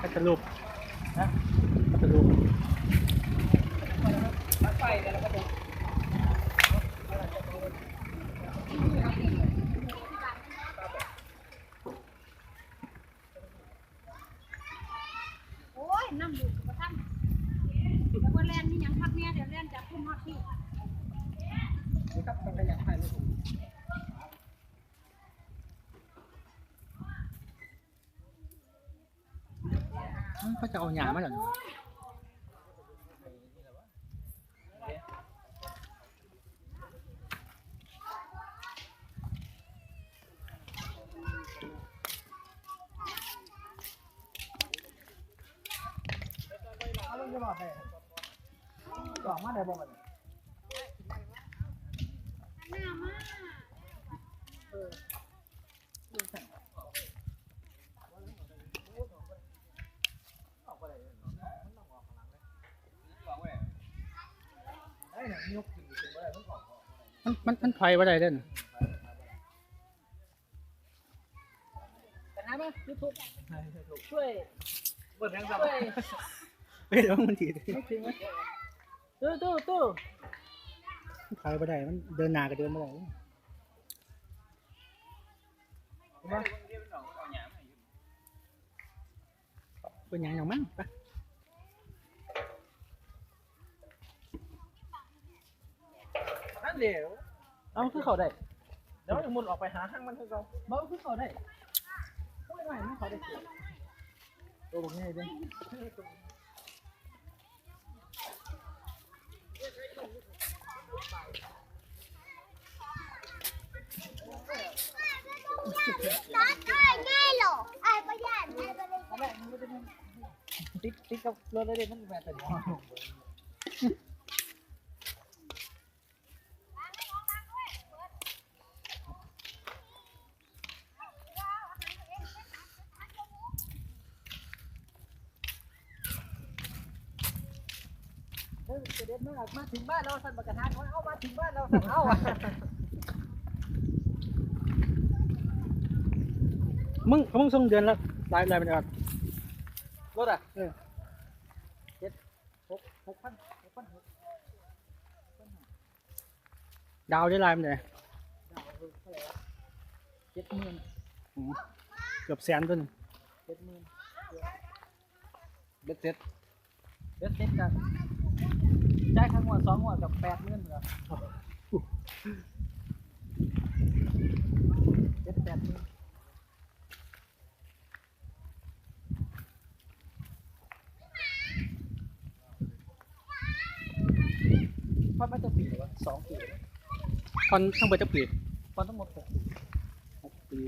พัทลุกนะพัทลุกไฟแต่ละกระบอกโอ้ยน้ำอยู่กับท่านแล้วก็แล่นนี่ยังพักเนี่ยเดี๋ยวแล่นจากพุ่มฮอดที่นี่ครับมันขยับไฟเลย อ้าว เขาจะเอาหยามาจากไหนเอาไม่อดเลยสองมาได้บ่มันหน้ามาเออ มันมันมันไฟว่าไรเด่นแต่นะมั้ยยูทูบช่วยเปิดแรงสับช่วยเฮ้ยเดี๋ยวมันทีไม่ถึงไหมตู้ตู้ตู้มันไฟว่าไรมันเดินหนากับเดินไม่ได้มาเป็นหยังอย่างมั้งไป นั่นเดี๋ยวเอาคือเขาได้เดี๋ยวมุนออกไปหาห้างมันคือเขาบ่คือเขาได้โอ้ยไม่ไม่เขาได้ตัวผมนี่เด้ร้านอ้ายง่ายเหรออ้ายประหยัดอ้ายประหยัดเอาแม่มันไม่ได้ติดติดกับรถเลยเด้มันแบบแต่เนาะ เออเด็ดมากมาถึงบ้านเราสั่นประกาศเขาเอามาถึงบ้านเราสั่นเอาอะมึงเขามึงส่งเดือนละรายรายเป็นอะไรรถอะเออเจ็ดหกหกพันหกพันหกดาวได้รายเป็นไงดาวเออเท่าไหร่วะเจ็ดหมื่นอืมเกือบแสนต้นงเจ็ดหมื่นเบ็ดเสร็จเบ็ดเสร็จกัน จ่ายค่างวดสองงวดกับแปดหมื่นเหรอเจ็ดแปดหมื่นพอดมาจะปีวะสองปีแล้วตอนทั้งเบิดจะปีพอดทั้งหมดหกปีหกปี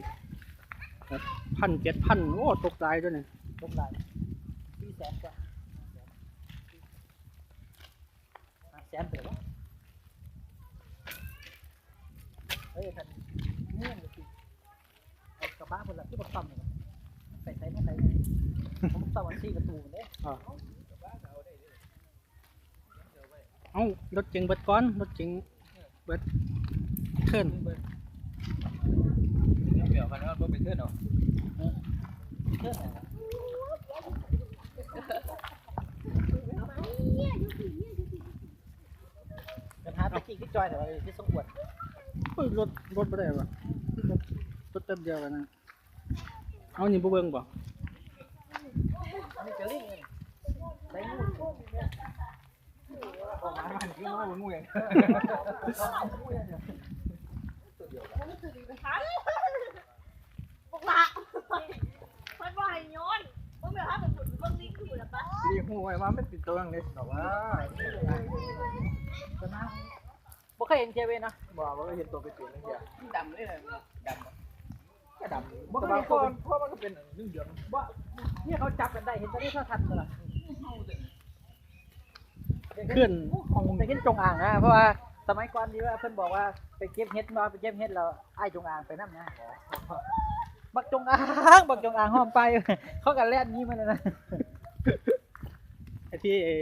พันเจ็ดพันโอ้ตกใจด้วยเนี่ย ลงได้สี่แสนกว่าห้าแส นเปล่าเฮ้ยท่านเงี้ยเลยสิเอากระบะคนละที่บักต่ำเลยใส่ใส่ไม่ใส่เลยผมต่ำวันสี่ประตูเลยอ่าเอ้ารถเก๋งเบิดก้อนรถเก๋งเบิดเคลื่อนเบิร์เดี๋ยวคันนี้มันเป็นเทือนเนาะเชื่อไหนปัญหาตะกี้ที่ จอยแต่ว่าที่สมควรเฮ้ยรถรถไม่ได้ปะรถรถแป๊บเดียวกันนะเอานี่บ่เบิ่งบ่นี่จะลิงเลยใส่งูออกมามันคือว่ามันงูอย่างบอกละมันว่าให้ย้อนมึงเดี๋ยวถ้าเป็นฝุ่นมึงลิงคือแบบปะดีหูไว้ว่าไม่ติดตัวอย่างนี้หรอกว่าปัญหา บ่เคยเห็นเจเวนนะบอกว่าเห็นตัวเป็นตัวนึงอย่างดำเลยดำก็ดำบ่แต่เคยบางเห็นคคนนเพราะมันก็เป็นหนึ่งเดือนบ่เนี่ยเขาจับกันได้เห็นตอนนี้เขาทันกันละเคลื่อนของแต่เห็นจงอ่างนะเพราะว่าสมัยก่อนนี่ว่าเพิ่นบอกว่าไปเก็บเห็ดมาไปเก็บเห็ดแล้วไอ้ายจงอ่างไปนํนะบักจงอ่างบักจงอ่างหอมไป เขากันแล่นนี้มาเลยนะไอ้ที่ไอ้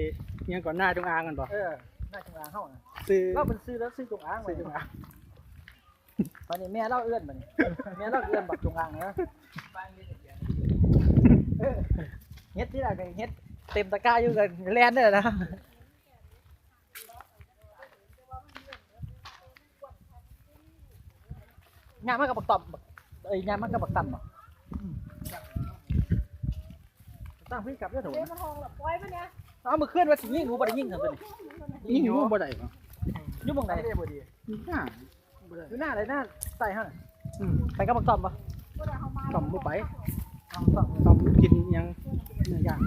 อิหยังก่อนหน้าจงอางกันบ่เออน่าจงอ่างเฮาน่ะ ซื้อเราเป็นซื้อแล้วซื้อจงอ่างไว้ซื้อจงอางตอนนี้แม่เล่าเอื้อนบัดนี้แม่เล่าเอื้อนบักจงอางนะเออเฮ็ดที่ละก็เฮ็ดเต็มตะกร้าอยู่กันแลนเด้อนะยามมันกับบักต่อมบักเอ้ยยามมันกับบักต่ำบ่อืมตั้งพี่กลับเด้อโถูกเดี๋ยวมันห้องหลับปล่อยมันเนี่ยเอามือเคลื่อนว่าสิยิงหนูบ่ได้ยิงซั่นตัวนี้ยิงอยู่บ่ได้ปะอ ยู่หม่องใดไม่ได้บ่ดียิงหน้าบ่ได้อยู่หน้าอะไรหน้าใส่หั่นน่ะอืมไปกับบักต่อมบ่ต่อมบ่ไปเอาต่อมต่อมกินหยังเนื้อย่าง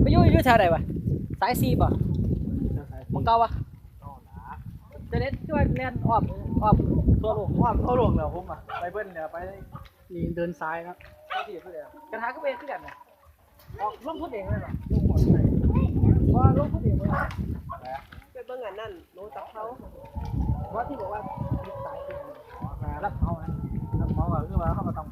ไปอยู่อยู่แถวใดวะสายซีบ่หมองเก่าวะจะเล่นช่วยเล่นอ้อมอ้อมตัวลงว่าเขาหลวงแล้วผมอะไปเบิ้ลเนี่ยไปนี่เดินซ้ายครับไปที่เพื่อนกระทะก็เป็นคือกันน่ะออก ลงทุนเองเลยหรอลูกหมดเลยว่าลงทุนเองเลยเหรอไปเบิ้งอันนั่นโน้ตักเขาว่าที่บอกว่าสายรับเขานะรับเขาก็คือว่าเขาก็ต้อง